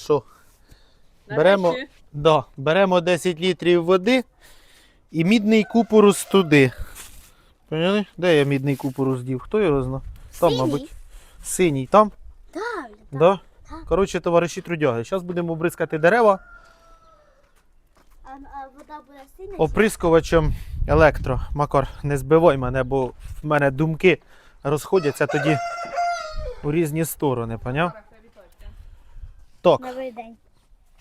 що Беремо- да, беремо 10 літрів води і мідний купорус туди. Поняли? Де я мідний купорус дів? Хто його знає? Там, Синій? мабуть. Синій. Там? Так, Да? так. Коротше, товариші трудяги. Зараз будемо обрискати дерева оприскувачем електро. Макар, не збивай мене, бо в мене думки розходяться тоді у різні сторони, поняв? Так. Новий день.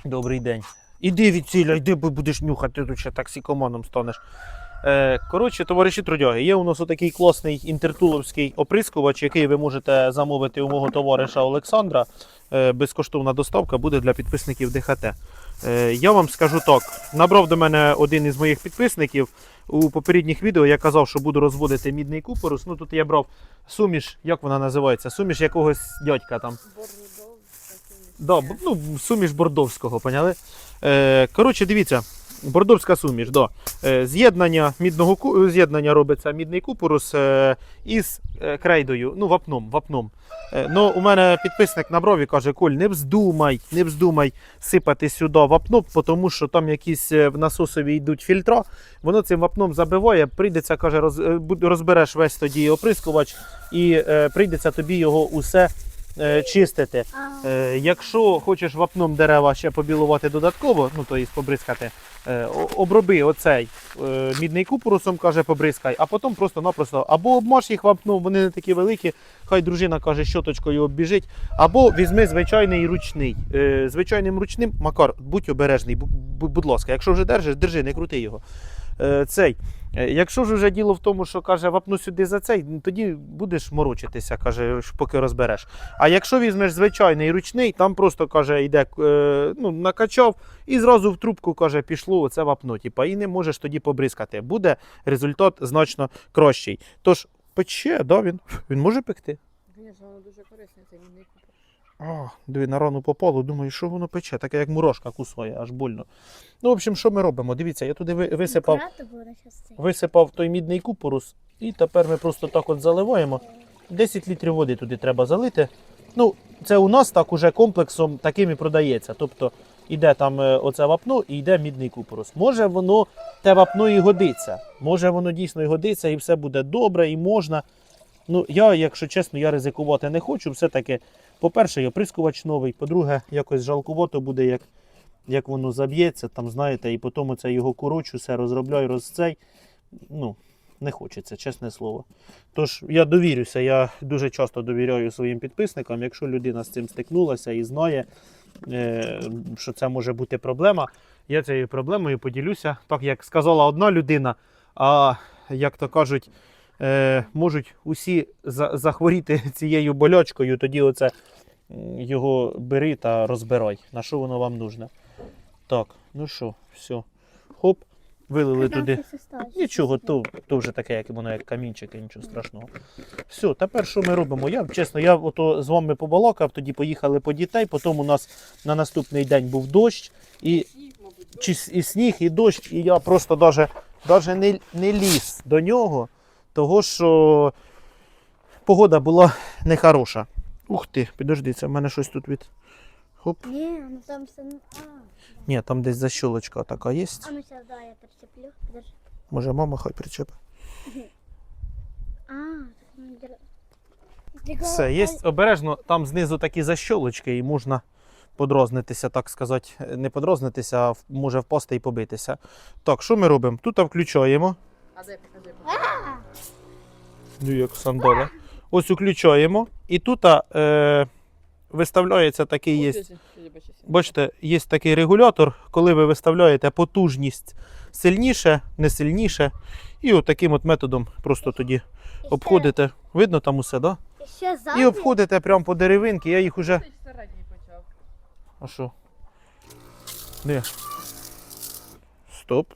Добрий день. Іди від ціля, йди, бо будеш нюхати, тут ще таксикоманом станеш. Е, коротше, товариші трудяги, є у нас отакий класний інтертуловський оприскувач, який ви можете замовити у мого товариша Олександра. Е, безкоштовна доставка буде для підписників ДХТ. Е, я вам скажу так: набрав до мене один із моїх підписників. У попередніх відео я казав, що буду розводити мідний купорус. Ну тут я брав суміш, як вона називається? Суміш якогось дядька там. Да, ну, суміш бордовського, поняли? Е, коротше, дивіться, бордовська суміш, да. Е, з'єднання мідного з'єднання робиться мідний купорус е, із е, крейдою, ну, вапном. вапном. Е, ну, у мене підписник на брові каже: Коль, не вздумай, не вздумай сипати сюди вапно, тому що там якісь е, в насосові йдуть фільтра, воно цим вапном забиває, прийдеться, каже, роз, е, розбереш весь тоді оприскувач, і е, прийдеться тобі його усе е, чистити. Е, якщо хочеш вапном дерева ще побілувати додатково, ну то є побризкати, е, оброби оцей е, мідний купорусом, каже, побризкай, а потім просто-напросто або обмаш їх вапном, вони не такі великі, хай дружина каже, щоточкою оббіжить, або візьми звичайний ручний. Е, звичайним ручним, Макар, будь обережний, бу- бу- будь ласка, якщо вже держиш, держи, не крути його. Е, цей. Е, Якщо ж вже діло в тому, що каже, вапну сюди за цей, тоді будеш морочитися, каже, поки розбереш. А якщо візьмеш звичайний ручний, там просто каже, йде, е, ну, накачав і зразу в трубку каже, пішло оце вапно. Типа, і не можеш тоді побризкати. Буде результат значно кращий. Тож пече, да, він, він може пекти. Звісно, воно дуже корисне, купор. А, диви, на рану попало, думаю, що воно пече, таке як мурашка кусає, аж больно. Ну, в общем, що ми робимо? Дивіться, я туди висипав, висипав той мідний купорус, і тепер ми просто так от заливаємо. 10 літрів води туди треба залити. Ну, це у нас так уже комплексом таким і продається. Тобто іде там е, оце вапно і йде мідний купорус. Може воно те вапно і годиться. Може воно дійсно і годиться, і все буде добре, і можна. Ну, я, якщо чесно, я ризикувати не хочу. Все-таки, по-перше, і оприскувач новий, по-друге, якось жалкувато буде, як, як воно заб'ється, там, знаєте, і потім оце його корочу, все розробляю, розцей. Ну, не хочеться, чесне слово. Тож я довірюся, я дуже часто довіряю своїм підписникам. Якщо людина з цим стикнулася і знає, е, що це може бути проблема, я цією проблемою поділюся. Так як сказала одна людина, а як то кажуть, е, можуть усі за- захворіти цією болячкою, тоді оце його бери та розбирай. На що воно вам нужно. Так, ну що, все. Хоп, вилили туди. Нічого, то, то вже таке, як воно як камінчики, нічого страшного. Все, тепер що ми робимо? Я чесно, я ото з вами побалакав, тоді поїхали по дітей, потім у нас на наступний день був дощ, і, і сніг, і дощ, і я просто даже не, не ліз до нього, того що погода була нехороша. Ух ти, підожди, це в мене щось тут від. Хоп. Ні, ну там все... не- А, Ні, там десь защолочка така є. а ну зараз, да, я причеплю. Подожди. Може, мама хай причепить. А, так ну, дер- Тільки- Все, є обережно, там знизу такі защолочки, і можна подрознитися, так сказати, не подрознитися, а в- може впасти і побитися. Так, що ми робимо? Тут включаємо. А де покажи? покажи. Ну, як сандали. Ось включаємо. І тут е, виставляється такий є. Бачите, є такий регулятор, коли ви виставляєте потужність сильніше, не сильніше. І от таким от методом просто тоді обходите. Видно там усе, так? І Да? І обходите прямо по деревинки, я їх уже. А що? Де? Стоп.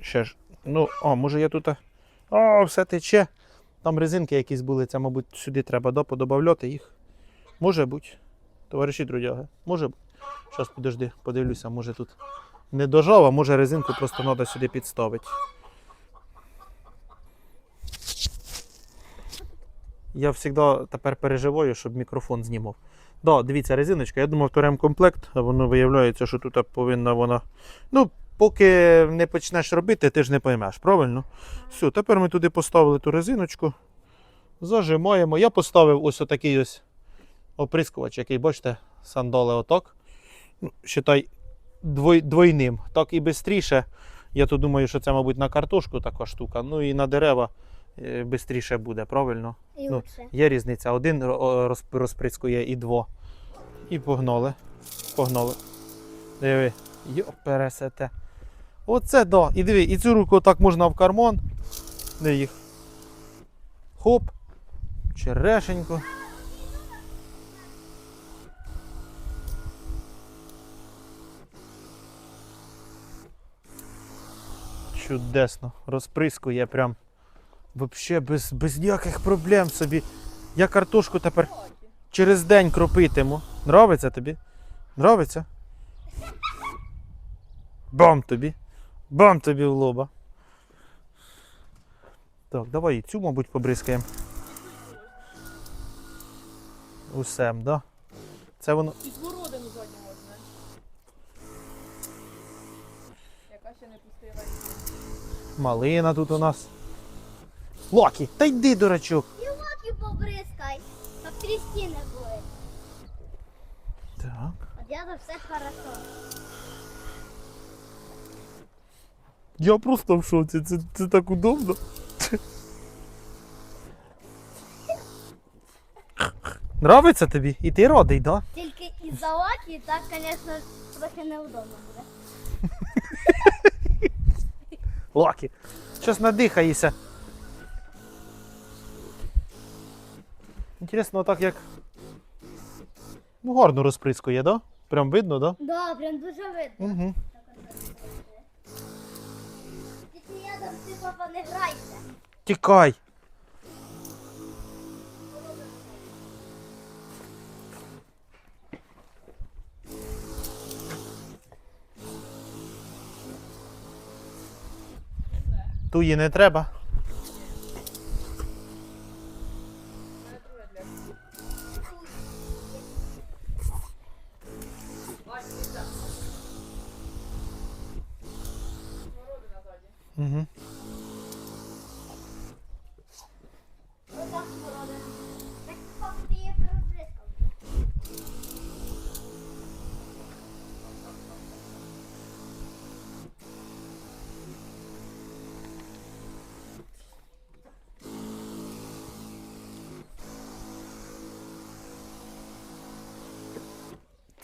Ще ж. Ну, а, може я тут. А, все тече. Там резинки якісь були, це, мабуть, сюди треба да, подобавляти їх. Може бути. Товариші трудяги. Може бути. Зараз подожди, подивлюся, може тут не дожав, а може резинку просто треба сюди підставити. Я завжди тепер переживаю, щоб мікрофон знімав. Да, дивіться, резиночка. Я думав, то ремкомплект, а воно виявляється, що тут повинна вона. Ну, поки не почнеш робити, ти ж не поймеш, правильно? Все, тепер ми туди поставили ту резиночку. Зажимаємо. Я поставив ось отакий ось оприскувач, який, бачите, сандали отак. Ну, Считай двой, двойним. Так і швидше. Я то думаю, що це, мабуть, на картошку така штука. Ну і на дерева швидше буде, правильно? І Ну. Є різниця. Один розприскує і дво. І погнали. Погнали. Диви. Йо, пересете. Оце да. І диви, і цю руку так можна в карман. Де їх? Хоп. Черешенько. Чудесно. Розприскує прям. Вообще без, без ніяких проблем собі. Я картошку тепер через день кропитиму. Нравиться тобі? Нравиться? Бам тобі. Бам тобі в лоба. Так, давай і цю, мабуть, побризкаємо. Усем, да? Це воно. І смородину задню можна. Яка ще не пустила. Малина тут у нас. Локі, та йди, дурачок. І локи побризкай, щоб трісті не були. Так. От я за все хорошо. Я просто в шоці, це, це так удобно. Нравиться тобі? І ти радий, да? Тільки із-за локи, так, звісно, трохи неудобно буде. Локі. Щось надихаєшся. Інтересно, так як. Ну, гарно розприскує, да? Прям видно, да? Да, прям дуже видно. Угу. Тільки я там ти, папа, не грайся. Тікай. Туї не треба.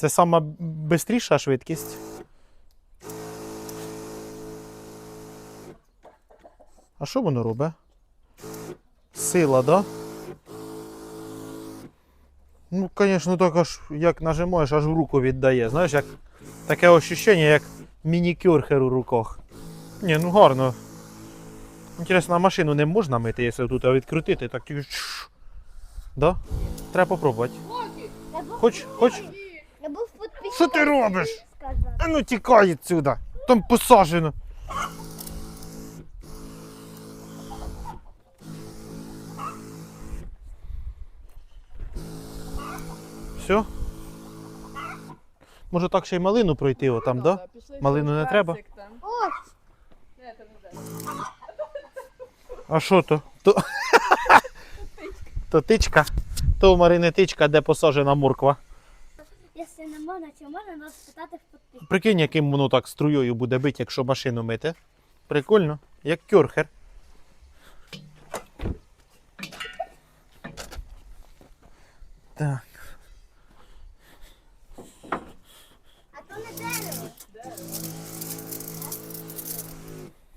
Це сама бистріша швидкість. А що воно робить? Сила, да? Ну, звісно, так аж як нажимаєш, аж в руку віддає. Знаєш, як таке ощущення, як міні-кюрхер у руках. Ні, ну гарно. Інтересно, а машину не можна мити, якщо тут відкрутити, так тільки. Да? Треба попробувати. Хоч, хоч. Що ти робиш? А ну тікай відсюди. Там посаджено. Все? Може так ще й малину пройти отам, да? Малину не треба? Ось. А що то? То... то тичка. То у Марини тичка, де посаджена морква. Якщо не можна, чи можна нас питати в підписчиках. Прикинь, яким воно так струєю буде бити, якщо машину мити. Прикольно, як кюрхер. Так. А то не дерево.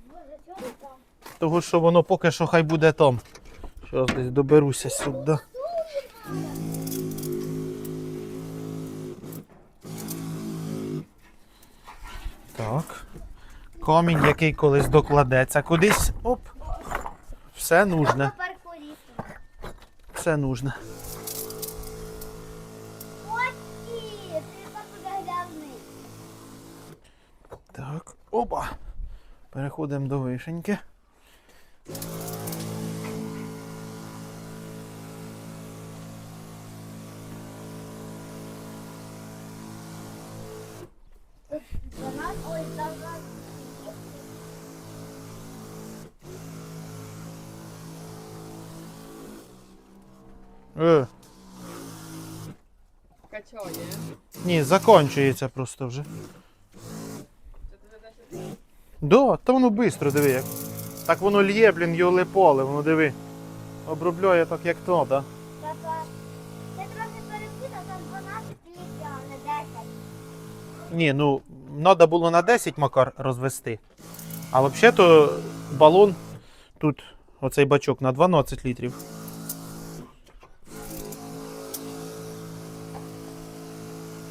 Боже, чого там? Того, що воно поки що хай буде там. Зараз десь доберуся сюди. Так. Камінь, який колись докладеться кудись. Оп. Все нужне. Все нужне. Так, опа. Переходимо до вишеньки. Ні, закінчується просто вже. Да, та воно швидко, диви як. Так воно лє, блін, йоле поле, воно диви. Обробляє так, як то, да? Папа, ти трохи перепутав, там 12 літрів, а не 10. Ні, ну треба було на 10 макар розвести. А взагалі то балон тут, оцей бачок на 12 літрів.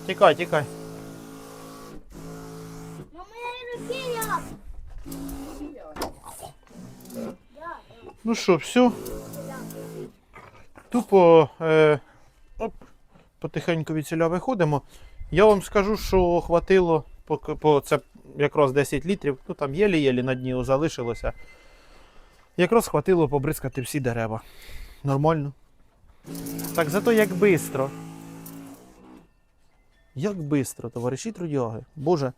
Тікай, тікай. Ну, що, все. Тупо е, оп, потихеньку від селя виходимо. Я вам скажу, що хватило по, по це якраз 10 літрів. Ну там єлі-єлі на дні залишилося. Якраз хватило побризкати всі дерева. Нормально. Так зато як бистро. Як бистро, товариші трудяги. Боже,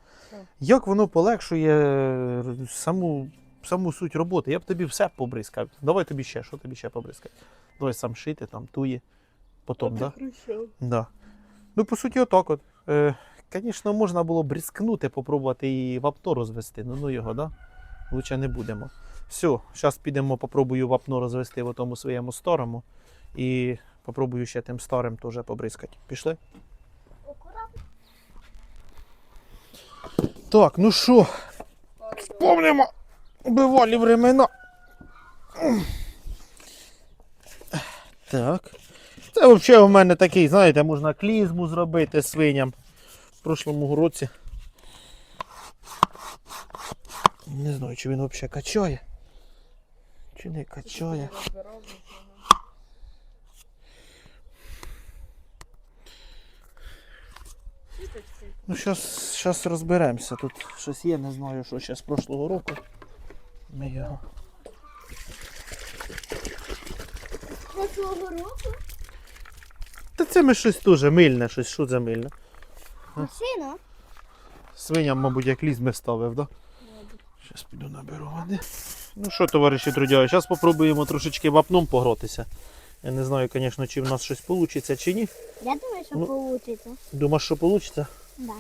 як воно полегшує е, саму, саму суть роботи. Я б тобі все побризкав. Давай тобі ще, що тобі ще побризкати? Давай сам шити, там, туї. Потім, так? Да? Да. Ну, по суті, отак от. Е, Звісно, можна було б рискнути, попробувати і вапно розвести. Ну, ну його, да? Лучше не будемо. Все, зараз підемо, попробую вапно розвести в тому своєму старому. І попробую ще тим старим теж побризкати. Пішли? Так, ну що, помнимо бивалі времена. Так. Це взагалі у мене такий, знаєте, можна клізму зробити свиням. В прошлому році. Не знаю, чи він взагалі качає. Чи не качає. Ну, зараз розберемося. Тут щось є, не знаю, що ще з прошлого року. Ми його. Прошлого року Та це ми щось дуже мильне, щось що це мильне. машина. Свиням, мабуть, як лізми ставив, да? Зараз піду наберу води. Ну що, товариші трудяги, зараз спробуємо трошечки вапном погротися. Я не знаю, звісно, чи в нас щось вийде, чи ні. Я думаю, що Ну. вийде. Думаєш, що вийде? Да.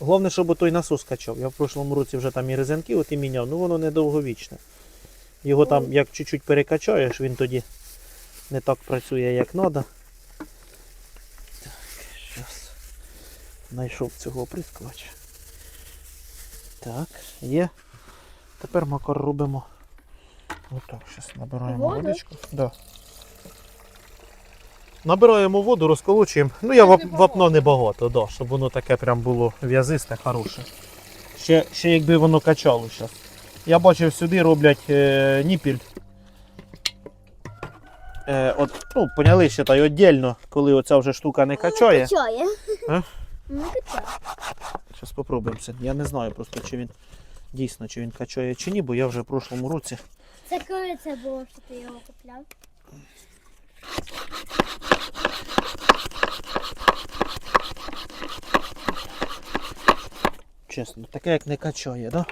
Головне, щоб той насос качав. Я в прошлому році вже там і резинки от і міняв, ну воно недовговічне. Його там як чуть-чуть перекачаєш, він тоді не так працює, як треба. Так, зараз. Знайшов цього оприскувача. Так, є. Тепер макар робимо. Отак, зараз набираємо водичку. Да. Набираємо воду, розколочуємо. Ну я вап, вапно небагато, да, щоб воно таке прям було в'язисте, хороше. Ще, ще якби воно качало зараз. Я бачив, сюди роблять е, ніпіль. Е, от, ну, поняли ще та й віддільно, коли оця вже штука не качає. Качає. А? Ну, качає. Зараз спробуємо це. Я не знаю просто, чи він дійсно чи він качає чи ні, бо я вже в прошлому році. Це коли це було, що ти його купляв? Чесно, таке як не качає, да?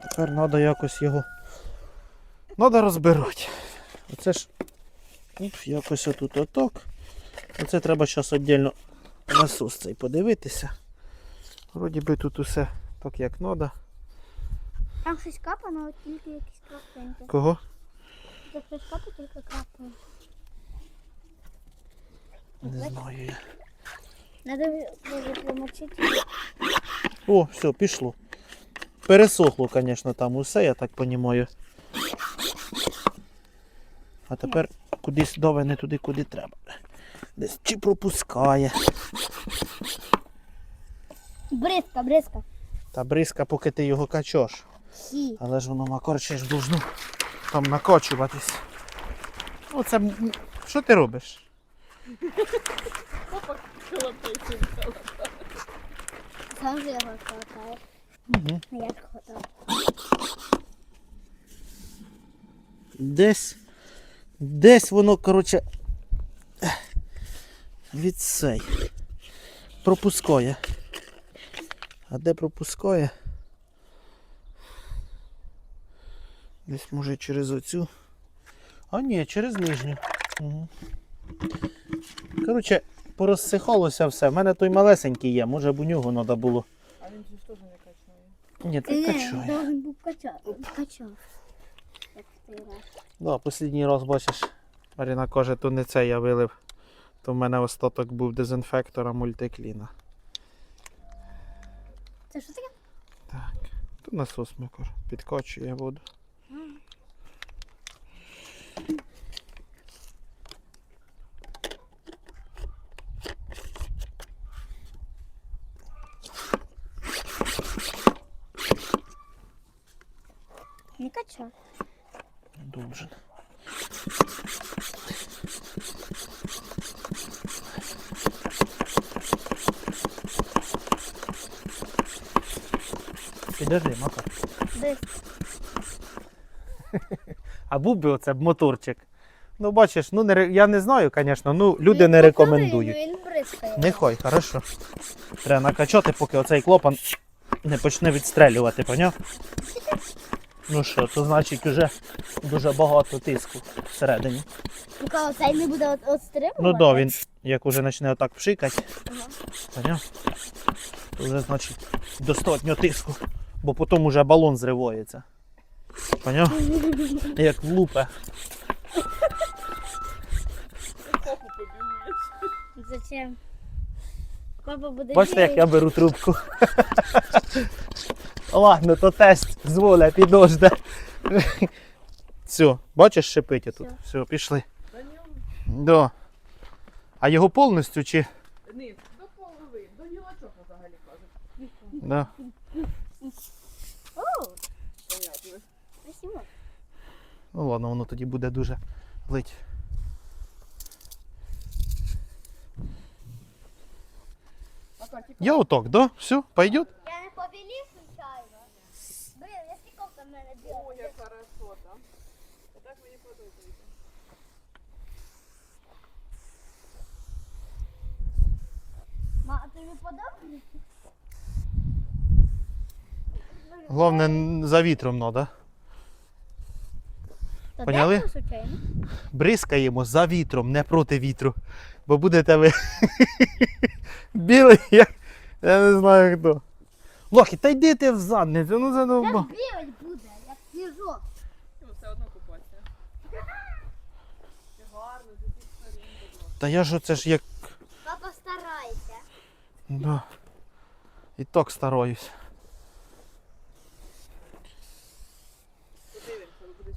Тепер треба якось його. Треба розбирати. Оце ж оп, якось отут отак. Оце треба зараз віддільно насос цей подивитися. Вроді би тут усе так як треба. Там щось капано, от тільки якісь краплинки. Кого? Це щось капає, тільки крапає. Не знаю я. Надо буде промочити. О, все, пішло. Пересохло, звісно, там усе, я так розумію. А тепер кудись дове не туди, куди треба. Десь чи пропускає. Бризка, бризка. Та бризка, поки ти його качеш. Сі. Але ж воно макорче ж должно там накочуватись. Оце. Що ти робиш? Опа, колотайся. Сам же його хватає. Угу. А як? Десь. Десь воно, коротше. Від цей. Пропускає. А де пропускає? Десь може через оцю. А ні, через нижню. Угу. Коротше, порозсихалося все. В мене той малесенький є, може б у нього треба було. А він же ж теж не качає. Ні, ти качує. должен був качати. Качав. Як в той раз. Да, останній раз бачиш, Маріна каже, то не це я вилив. То в мене остаток був дезінфектора мультикліна. Це що таке? Так. То насос микор. Підкачує воду. Не качав. Должен. Підожди, Макар. Десь. А був би оце б моторчик. Ну, бачиш, ну не, ре- я не знаю, звісно, ну люди не рекомендують. Він бризкає. Нехай, хорошо. Треба накачати, поки оцей клапан не почне відстрелювати, поняв? Ну що, то значить вже дуже багато тиску всередині. Поки оцей не буде от- отстримувати. Ну да, він як уже почне отак пшикати, Ага. То вже значить достатньо тиску, бо потім уже балон зривається. Поняв? Як влупе. Побігуєш. Зачем? Папа буде Бачите, як я беру трубку. Ладно, то тест з воля підожде. Все, бачиш, шипить тут. Все, пішли. Да. А його повністю чи. ні, до половини, до гілочок взагалі кажуть. Да. Ну ладно, воно тоді буде дуже лить. Я отак, да? Все, пойдет? Я не побілів случайно. Блін, я стіковка в мене біла. Ой, як хорошо там. Так мені подобається. Ма, а тобі подобається? Головне, за вітром треба. Та Поняли? де случайно? Бризкаємо за вітром, не проти вітру. Бо будете ви білий, як. Я не знаю хто. Лохі, та йди ти в задницю, ну Як бігать буде, як сніжок. Ну, все одно купатися. Гарно, ти всіх сторін. Та я ж оце ж як. Да. І так стараюсь.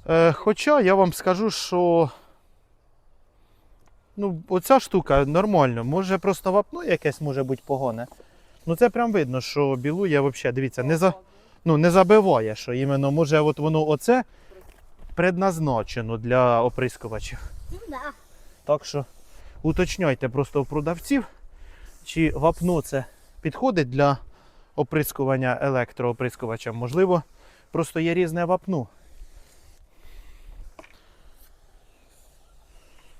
Е, хоча я вам скажу, що. Ну, оця штука нормально. Може просто вапно якесь може бути погоне. Ну це прям видно, що білує взагалі, дивіться, не, за, ну, не забиває, що іменно може от воно оце предназначено для оприскувачів. Ну да. Так що уточняйте просто у продавців, чи вапно це підходить для оприскування електрооприскувачем. Можливо, просто є різне вапно.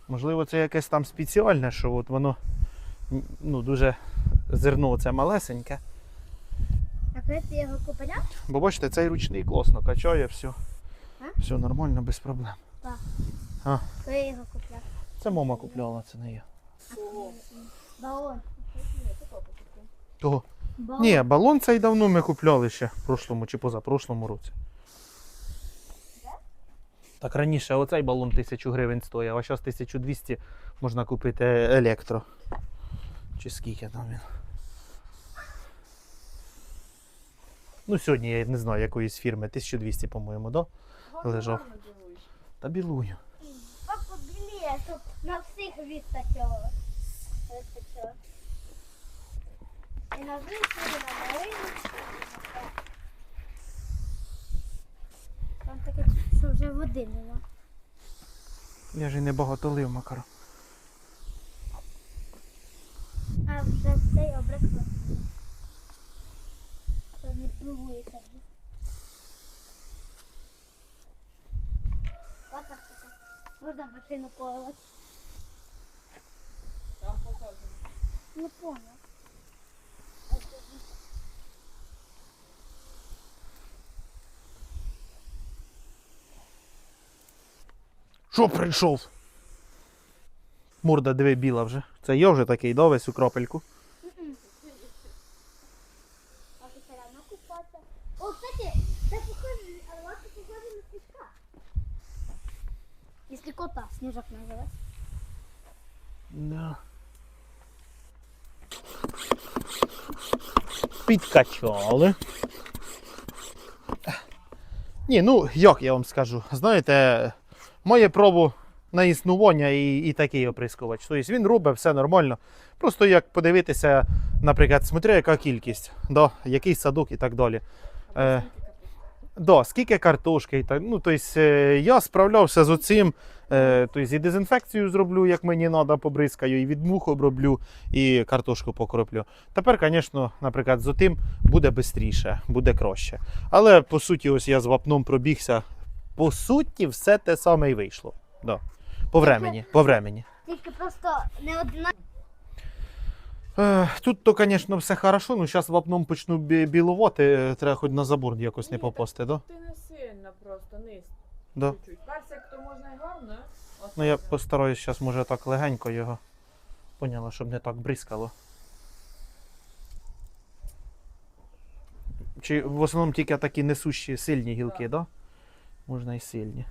Можливо, це якесь там спеціальне, що от воно ну, дуже зерно це малесеньке. А коли ти його купляв? Бо бачите, цей ручний класно качає, все. А? Все нормально, без проблем. Коли його купляв? Це мама купляла, це не я. Балон. Ні, це папа купив. Того. Балон. Ні, балон цей давно ми купляли ще в прошлому чи позапрошлому році. Так раніше оцей балон 1000 гривень стояв, а зараз 1200 можна купити електро. Чи скільки там він. Ну, сьогодні я не знаю якоїсь фірми, 1200, по-моєму, да? Лежав. Та білую. Папа біліє, щоб на всіх вистачило. Вистачило. І на вишні, на малину. Там таке, що вже води нема. Я ж і небагато лив макар. А вже цей обрекла. Що не пливується. Отак таке. Можна машину колоти. Там показано. Не понял. Що прийшов? Морда, диви, біла вже. Це я вже такий, да, весь у купатися. О, кстати, це похоже, а ласка похоже на снежка. Если кота снежок называть. Да. Підкачали. Ні, ну як я вам скажу. Знаєте, має право на існування і, і такий оприскувач. Тобто він робить все нормально. Просто як подивитися, наприклад, смотря яка кількість, да, який садок і так далі. Е, Да, скільки картошки і так. Ну, тобто, е, я справлявся з оцим. Е, тобто, і дезінфекцію зроблю, як мені треба, побризкаю, і від мух оброблю, і картошку покроплю. Тепер, звісно, наприклад, з отим буде швидше, буде краще. Але по суті, ось я з вапном пробігся. По суті, все те саме і вийшло. Да. По времені, по времені. Тільки просто не одна. Тут то, звісно, все хорошо, ну зараз вапном почну бі- білувати, е, треба хоч на забор якось не Ні, попасти, да? Ти не сильно просто низ. Да. Чуть-чуть. Персик то можна і гарно. Ну я оставити. постараюсь зараз, може, так легенько його. Поняла, щоб не так бризкало. Чи в основному тільки такі несущі сильні гілки, так? Да? Можна і сильні.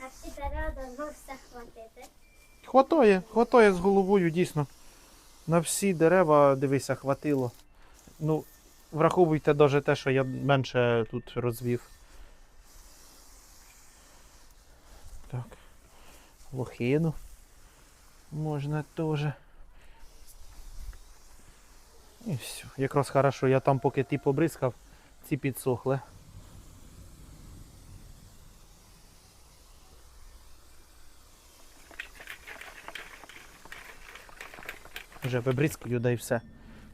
А всі, дерева все хватити. Хватає, хватає з головою, дійсно. На всі дерева, дивися, хватило. Ну, враховуйте навіть те, що я менше тут розвів. Так. Лохину. Можна теж. І все. Якраз хорошо, я там поки ти побризкав, ці підсохли. Вже вибризкаю, да і все.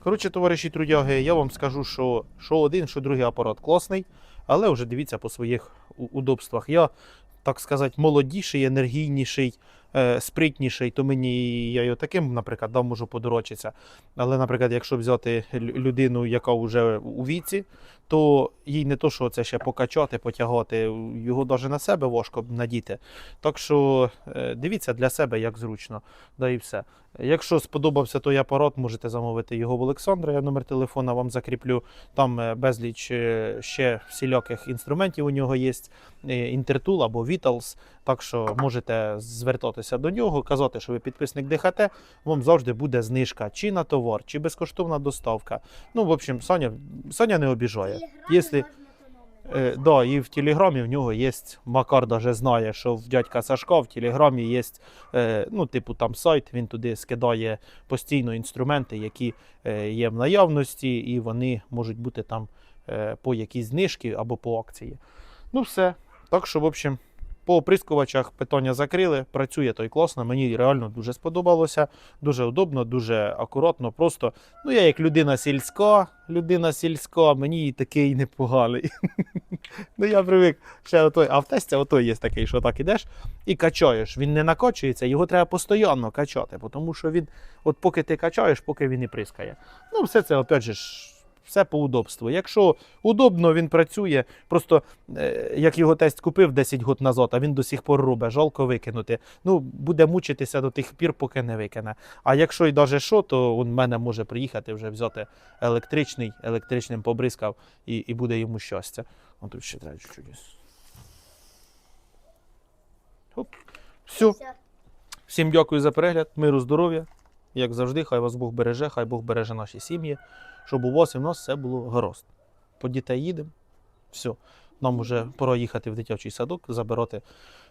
Коротше, товариші трудяги, я вам скажу, що, що один, що другий апарат класний, але вже дивіться по своїх удобствах. Я, так сказати, молодіший, енергійніший, спритніший, то мені я й таким, наприклад, да, можу подорочитися. Але, наприклад, якщо взяти людину, яка вже у віці, то їй не то, що це ще покачати, потягати, його навіть на себе важко надіти. Так що е, дивіться для себе, як зручно. Да і все. Якщо сподобався той апарат, можете замовити його в Олександра. Я номер телефона вам закріплю. Там е, безліч е, ще всіляких інструментів у нього є. Інтертул або Vitals. Так що можете звертатися до нього, казати, що ви підписник ДХТ. Вам завжди буде знижка чи на товар, чи безкоштовна доставка. Ну, в общем, Соня, Соня не обіжає. Якщо. Е, да, і в Телеграмі в нього є, Макар даже знає, що в дядька Сашка в Телеграмі є, е, ну, типу, там сайт, він туди скидає постійно інструменти, які е, є в наявності, і вони можуть бути там е, по якійсь знижці або по акції. Ну, все. Так що, в общем, по оприскувачах питання закрили, працює той класно, мені реально дуже сподобалося, дуже удобно, дуже акуратно, просто. Ну, я як людина сільська, людина сільська, мені і такий непоганий. Ну, я привик ще отой, а в тесті отой є такий, що так ідеш і качаєш. Він не накачується, його треба постійно качати, тому що він, от поки ти качаєш, поки він і прискає. Ну, все це, опять же, все по удобству. Якщо удобно, він працює. Просто е, як його тест купив 10 років назад, а він до сих пор робить, жалко викинути. Ну, буде мучитися до тих пір, поки не викине. А якщо й даже що, то він в мене може приїхати вже взяти електричний, електричним побризкав і, і буде йому щастя. О, тут ще треба чуть-чуть. Оп. Все. Все. Всім дякую за перегляд, миру, здоров'я. Як завжди, хай вас Бог береже, хай Бог береже наші сім'ї, щоб у вас і в нас все було гаразд. По дітей їдемо. Все. Нам вже пора їхати в дитячий садок, забирати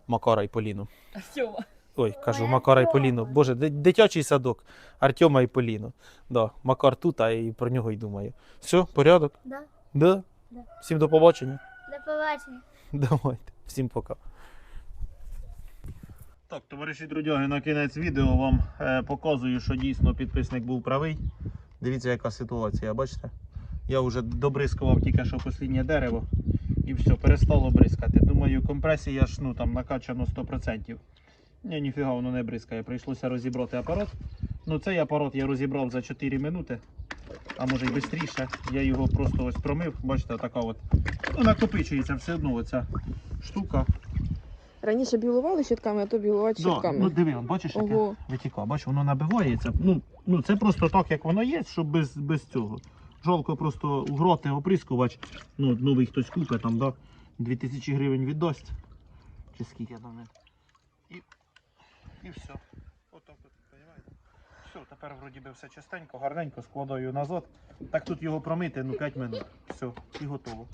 Макара і Поліну. Артема. Ой, кажу, Макара і. Поліну. Боже, дитячий садок. Артема і Поліну. Да, Макар тут, а і про нього й думаю. Все, порядок? Да. Да? Да. Всім до побачення. До побачення. Давайте, всім пока. Так, товариші друзяги, на кінець відео вам е, показую, що дійсно підписник був правий. Дивіться, яка ситуація, бачите? Я вже добризкував тільки що останнє дерево і все, перестало бризкати. Думаю, компресія ж ну, там накачано 100%. Ні, ніфіга воно не бризкає. Прийшлося розібрати апарат. Ну, цей апарат я розібрав за 4 минути, а може й швидше. Я його просто ось промив, бачите, така от. Ну, накопичується все одно оця штука. Раніше білували щитками, а то білувати Да, щитками. ну диви, бачиш, яке Ого. витіка, бачиш, воно набивається. Ну, ну це просто так, як воно є, щоб без, без цього. Жалко просто гроти оприскувач. Ну, новий хтось купить, там, да, 2000 гривень віддасть. Чи скільки там він. І, і все. Отак от, розумієте? Все, тепер вроді би все чистенько, гарненько складаю назад. Так тут його промити, ну 5 минут. Все, і готово.